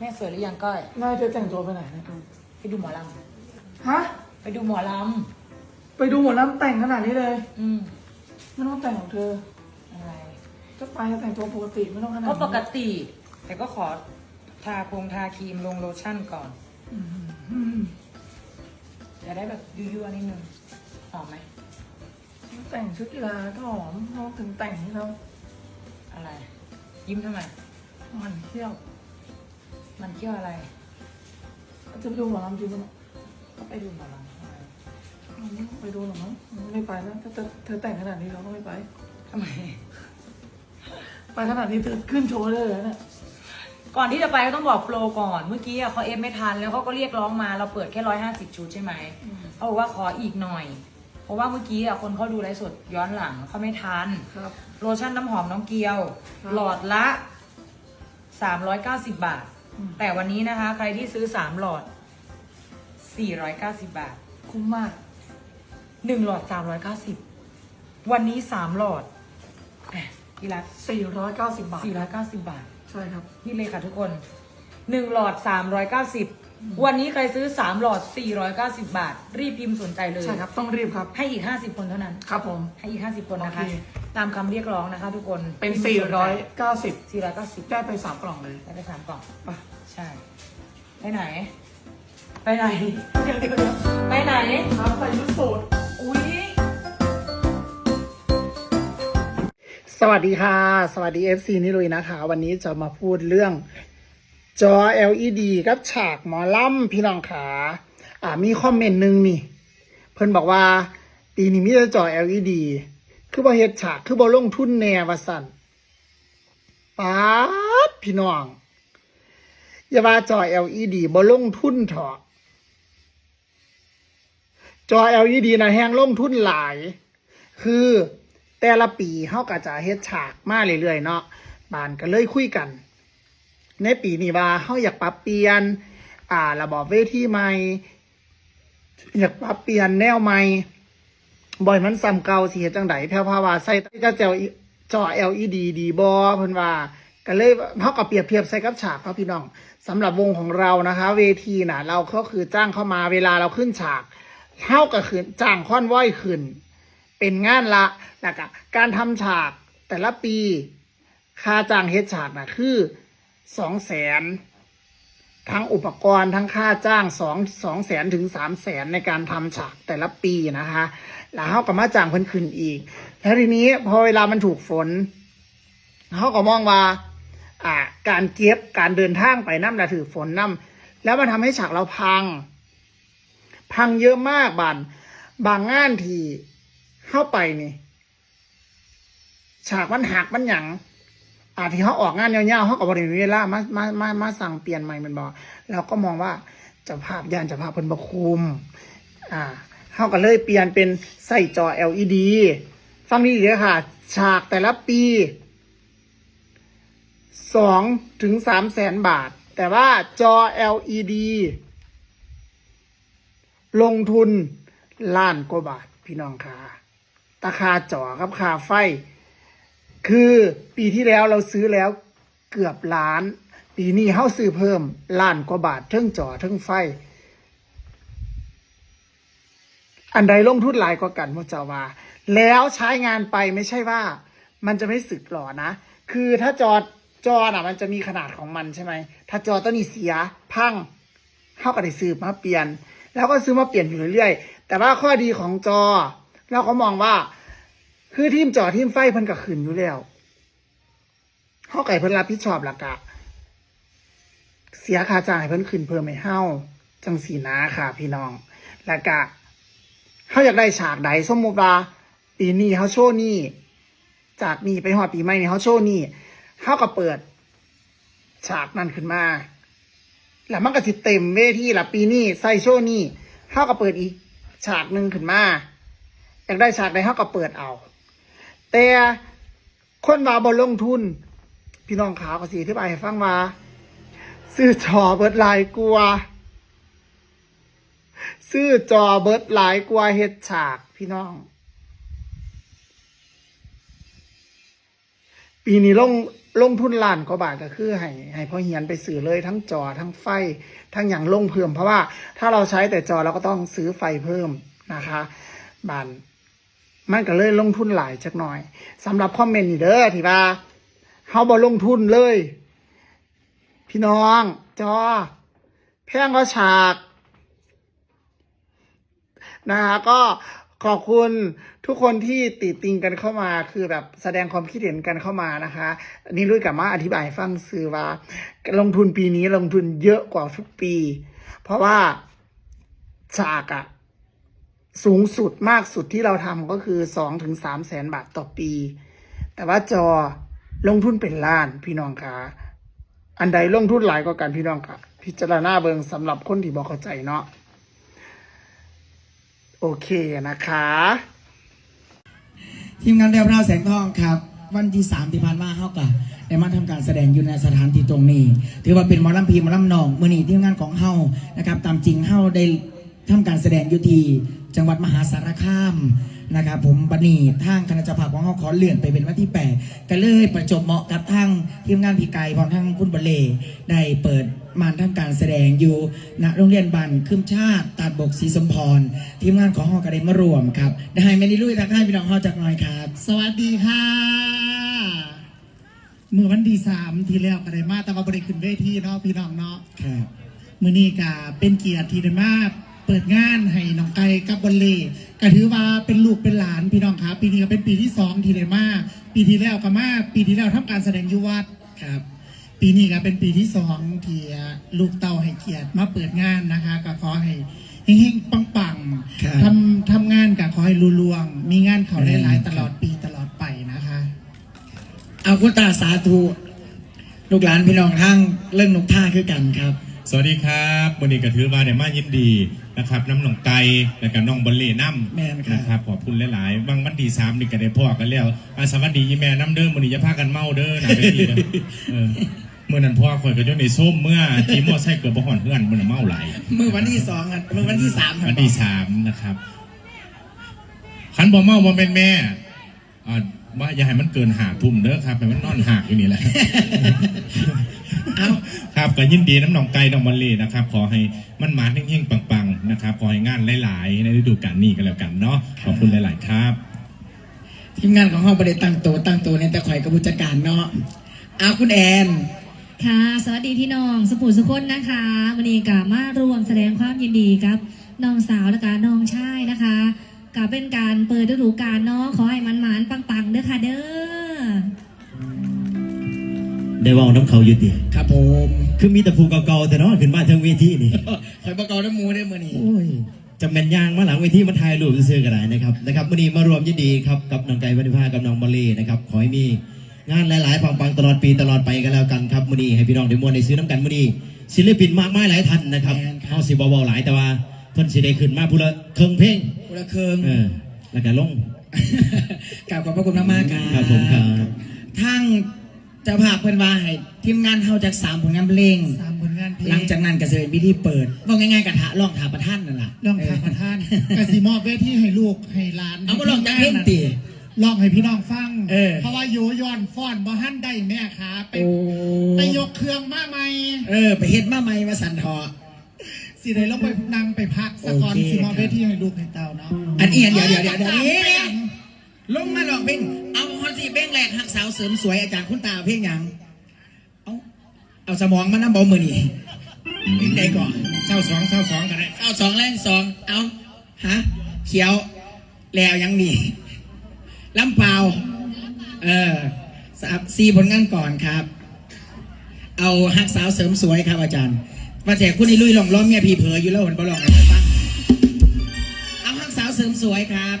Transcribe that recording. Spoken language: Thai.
แม่สวยหรือยังก้อยน่าจะแต่งตัวไปไหนเนะไปดูหมอลฮะำไปดูหมอลไปดูหมดแล้วแต่งขนาดนี้เลยำอืมไม่ต้องแต่งของเธอ อะไรก็ไปแต่งตัวปกติไม่ต้องขนาดก็นี้ปกติ แต่ก็ขอทาพงทาครีมลงโลชั่นก่อนอืมจะได้แบบยั่วๆนิดนึงหอมไหมแต่งชุดกีฬาก็หอมเราถึงแต่งให้เราอะไร ยิ้มทำไมมันเที่ยว มันเที่ยวอะไร จะไปดูหมอลำจริงไหมก็ไปดูหมอลำทำไมไปดูหรอมั้งไม่ไปแล้วถ้าเธอเธอแต่งขนาดนี้เราก็ไม่ไปทำไม ไปขนาดนี้เธอขึ้นโชว์ได้เลยนะเนี่ยก่อนที่จะไปก็ต้องบอกโปรก่อน เมื่อกี้อะเขาเอฟไม่ทันแล้วเขาก็เรียกร้องมาเราเปิดแค่ร้อยห้าสิบชุดใช่ไหมเขาบอกว่าขออีกหน่อย เพราะว่าเมื่อกี้อะคนเขาดูไลฟ์สดย้อนหลังเขาไม่ทัน ครับ โลชั่นน้ำหอมน้องเกียวครับหลอดละ 390 บาทอืม แต่วันนี้นะคะ ใครที่ซื้อ 3 หลอด 490 บาท คุ้มมาก 1 หลอด 390 วันนี้ 3 หลอดแหมพี่รัก490 บาท 490 บาท ใช่ครับ นี่เลยค่ะทุกคน 1 หลอด 390 วันนี้ใครซื้อ 3 หลอด 490 บาท รีบพิมพ์สนใจเลย ใช่ครับ ต้องรีบครับ ให้อีก 50 คนเท่านั้น ครับผม ให้อีก 50 คนนะคะ โอเค ตามคำเรียกร้องนะคะ ทุกคนเป็นพิมพ์สนใจ490 490ได้ไปสามกล่องเลยได้ไปสามกล่อง ไป ใช่ ไปไหน ไปไหน เดี๋ยวเดี๋ยวเดี๋ยวไปไหน ครับใส่ชุดสูทอุ้ย สวัสดีค่ะ สวัสดี FC นิลุยนะคะ วันนี้จะมาพูดเรื่อง จอ LED กับฉากหมอล่ำพี่น้องขาอ่ามีคอมเมนต์หนึ่งนี่ เพิ่นบอกว่าปีนี้มีแต่จอ LED คือบ่เฮ็ดฉากคือบ่ลงทุนแน่ว่าสั่นป๊าดพี่น้อง อย่าว่าจอ LED บ่ลงทุนเถอะจอ LED นะแฮงลงทุนหลาย คือแต่ละปีเขาก็จะเฮ็ดฉากมาเรื่อยๆเนาะบานก็เลยคุยกัน ในปีนี้ว่าเขาอยากปรับเปลี่ยน อ่าระบบเวทีใหม่ อยากปรับเปลี่ยนแนวใหม่บ่อยมันซ้ำเก่าสิเฮ็ดจังไดแพรวพาวาใส่ก็จอจอ LED ดีบ่เพิ่นว่าก็เลยเฮาก็เปรียบเทียบใส่กับฉากครับพี่น้องสำหรับวงของเรานะคะ เวทีน่ะ เราก็คือจ้างเข้ามาเวลาเราขึ้นฉากเฮาก็คือจ้างค่อนว้อยขึ้น เป็นงานละแล้วก็การทำฉากแต่ละปีค่าจ้างเฮ็ดฉากน่ะคือ สองแสนทั้งอุปกรณ์ทั้งค่าจ้างสองสองแสนถึงสามแสนในการทำฉากแต่ละปีนะคะ แล้วเขาก็มาจ้างเพิ่นขึ้นอีกแล้วทีนี้พอเวลามันถูกฝนเขาก็มองว่าอ่า การเก็บการเดินทางไปน้ำและถือฝนน้ำแล้วมันทำให้ฉากเราพัง พังเยอะมากบานบางงานที่เข้าไปนี่ ฉากมันหักมันหยัง อาที่เขาออกงานยาวๆเขาก็บริเวลามามามามาสั่งเปลี่ยนใหม่แมันบอกเราก็มองว่าเจะภาพยานเจะภาพเพิ่นบคุมอ่าเขาก็เลยเปลี่ยนเป็นใส่จอ LED ฟังดีๆเลยค่ะ ฉากแต่ละปีสองถึงสามแสนบาท แต่ว่าจอ LED ลงทุนล้านกว่าบาทพี่น้องค่ะตาคาจอกับคาไฟ คือปีที่แล้วเราซื้อแล้วเกือบล้าน ปีนี้เฮาซื้อเพิ่มล้านกว่าบาทเทั้งจอเทั้งไฟ อันใดลงทุนหลายกว่ากันพวกเจ้าว่า แล้วใช้งานไปไม่ใช่ว่า มันจะไม่สึกหรอนะ คือถ้าจอจอน่ะ มันจะมีขนาดของมันใช่ไหม ถ้าจอตัวนี้เสียพังเข้าก็ได้ซื้อมาเปลี่ยน แล้วก็ซื้อมาเปลี่ยนอยู่เรื่อยๆแต่ว่าข้อดีของจอ เราก็มองว่า คือทีมจอทีมไฟเพิ่นก็ขึ้นอยู่แล้วเขาไก่เพิ่นรับผิดชอบหลักกะ เสียค่าจ้างให้เพิ่นขึ้นเพิ่มให้เฮาจังสีนาค่ะ พี่น้องล้วก็เขาอยากได้ฉากใดสมมติว่าปีนี้เขาโชว์นี่จากนี้ไปหอดปีใหม่นี่เขาโชว์นี่เขาก็เปิด ฉากนั้นขึ้นมาแล้วมันก็สิเต็มเวทีละปีนี้ใส่โชว์นี่เขาก็เปิดอีก ฉากหนึ่งขึ้นมาอยากได้ฉากใดเขาก็เปิดเอา แต่คนว่าบอลงทุน พี่น้องขาวก็สีที่ไปให้ฟังว่าซื้อจอเบิดหลายกลัว ซื้อจอเบิร์ดหลายกว่าเฮ็ดฉากพี่น้อง ปีนี้ลงลงทุนล้านกว่าบาทก็คือให้ให้พ่อเฮียนไปซื้อเลยทั้งจอทั้งไฟ ทั้งอย่างลงเพิ่มเพราะว่าถ้าเราใช้แต่จอเราก็ต้องซื้อไฟเพิ่มนะคะบาน มันก็เลยลงทุนหลายจักหน่อยสำหรับคอมเมนต์นี่เด้อที่ว่าเฮาบ่ลงทุนเลย พี่น้อง จอ แพงก็ฉากนะคะก็ขอบคุณทุกคนที่ติดติงกันเข้ามา คือแบบแสดงความคิดเห็นกันเข้ามานะคะนี่ลุยกับมาอธิบายฟังซื้อว่า ลงทุนปีนี้ลงทุนเยอะกว่าทุกปี เพราะว่าฉากอะ สูงสุดมากสุดที่เราทำก็คือสองถึงสามแสนบาทต่อปี แต่ว่าจอลงทุนเป็นล้านพี่น้องคะอันใดลงทุนหลายกว่ากันพี่น้องคะพิจารณาเบิงสำหรับคนที่บอกเข้าใจเนาะโอเคนะคะ ทีมงานแววราแสงทองครับ วันที่สามที่ผ่านมาเฮากับได้มาทำการแสดงอยู่ในสถานที่ตรงนี้ ถือว่าเป็นมอลำพีมอลำนองมื่อนี้ทีมงานของเฮานะครับ ตามจริงเฮาได้ทำการแสดงอยู่ที่ จังหวัดมหาสารคามนะครับผมบันนี้ทางคณะเจ้าภาพของเฮาขอเลื่อนไปเป็นวันที่ 8 ก็เลยประจบเหมาะกับทางทีมงานพี่ไก่พร้อมทั้งคุณบัลเล่ได้เปิดมานทำการแสดงอยู่ณโรงเรียนบันคืมชาติตาดบกศรีสมพรทีมงานของเฮาก็ได้มารวมครับได้ให้แม่นิลุยทักทายพี่น้องเฮาจากหน่อยครับ สวัสดีค่ะมือวันที่สามทีแล้วก็ได้มาแต่ว่าบริขึ้นเวทีเนาะพี่น้องเนาะครับมือนี้กาเป็นเกียรติที่ได้มา เปิดงานให้น้องไก่กับบอลเล่ก็ถือว่าเป็นลูกเป็นหลานพี่น้องครับปีนี้ก็เป็นปีที่สองที่ได้มาปีที่แล้วก็มาปีที่แล้วทำการแสดงอยุวัดครับ ปีนี้ก็เป็นปีที่สองที่ลูกเต้าให้เกียรติมาเปิดงานนะคะก็ขอให้เฮงๆปังครับๆทำทำงานก็ขอให้รุล่วง มีงานเขาได้หลายครับตลอดปีตลอดไปนะคะ เอาคุณตาสาธุลูกหลานพี่น้องทั้งเรื่องนกท่าคือกันครับ สวัสดีครับวันนี้ก็ถือว่าเนี่ยมายินดีนะครับน้ำหนองไก่และกับน้องบอลเล่น้ำแม่นครับ นะครับขอบคุณหลายๆบางวันที่สามนี่ก็ได้พ่อกันแล้วอาสวัสดียี่แม่น้ำเด้อวันนี้จะพากันเมาเด้อนะเวทีเด้อเออเมื่อนั้นพ่อคอยก็ยกในส้มเมื่อจีมอไซค์เกิดบ่หอนเพื่อนมันนะเมาไหลาย มือวันที่สองอะมือวันที่สามครับวันที่สามนะครับขันบ่เมาบ่เป็นแม่อ่า ว่าอย่าให้มันเกินหาทุ่มเด้อครับให้มันนอนหากอยู่นี่แหละ เอาครับก็ยินดีน้ำหนองไก่น้องมอลลี่นะครับ ขอให้มันมาเฮงๆปังๆนะครับขอให้งานหลายๆ ในฤดูกาลนี้ก็แล้วกันเนาะขอบคุณหลาย ๆ ครับ ทีมงานของเราประเด็ตั้งตัวตั้งตัวเนี่ยแต่ข่อยกับผู้จัดการเนาะเอาคุณแอนค่ะ สวัสดีพี่น้องสปูสุคนนะคะวันนี้กามารวมแสดงความยินดีครับน้องสาวและกาน้องชายนะคะ กาเป็นการเปิดฤดูกาลเนาะขอให้มันหมานๆปังๆเด้อค่ะเด้อได้เว่าน้ำเขาอยู่ติครับผมคือมีแต่ภูเก่าๆแต่เนาะขึ้นมาทางเวทีนี่ข่อยประกอบน้ำมูได้มือนี้ โอ้ยจำเป็นยางมาหลังเวทีมาถ่ายรูปซื้อๆกันได้นะครับนะครับวันนี้มารวมยินดีครับกับน้องไก่วันิพากับน้องบอลเล่นะครับขอให้มีงานหลายๆปังๆตลอดปีตลอดไปกันแล้วกันครับวันนี้ให้พี่น้องได้มวนได้ซื้อน้ำกันวันนี้ศิลปินมากมายหลายท่านนะครับเขาสิบเบาๆหลายแต่ว่า เพิ่นสิได้ขึ้นมาพูละเครื่องเพลงกุละเคิงเออแล้วก็ลงกราบขอบพระคุณมากๆครับครับผมครับทั้งเจ้าภาพเพื่อนว่าให้ทีมงานเฮาจากสามผลงานเพลง สามผลงานเพลงหลังจากนั้นก็จะเป็นพิธีเปิดว่าง่ายๆกระทะล่องถาประท่านนั่นแหละลองทางประท่านกสิมอบเวทีให้ลูกให้หลานเอามาลองจากเพลงตี ลองให้พี่น้องฟังเออเพราะว่าโยย้อนฟ้อนบ่ฮั่นได้แม่ขาไปโอ้ไปยกเครื่องมาใหม่ เออ ไปเฮ็ดมาใหม่มาสั่นทอ สิได้ลงไปนั่งไปพักสะก่อนโอเค สิมอบเวทีให้ลูกให้เต้าเนาะอันเอียนเดี๋ยวเดี๋ยวเดี๋ยวเดี๋ยวอานี้จารย์ลงมาลองเพลงเอาคอนสิเพลงแรกหักสาวเสริมสวยอาจารย์คุณตาเพลงหยังเอาเอาสมองมาน้ำบอมือนี่เพลงใดก่อนเศร้าสองเศร้าสองกันเลยเอาสองแรงสองเอาฮะเขียวแล้วยังนี่ลำเปล่าเออสามสี่ผลงานก่อนครับ เอาหักสาวเสริมสวยครับอาจารย์ มาแจกคุณไอ้ลุยหลองล้อมเมียผีเผยอยู่แล้วหันบอลลองให้ฟังเอาหักสาวเสริมสวยครับ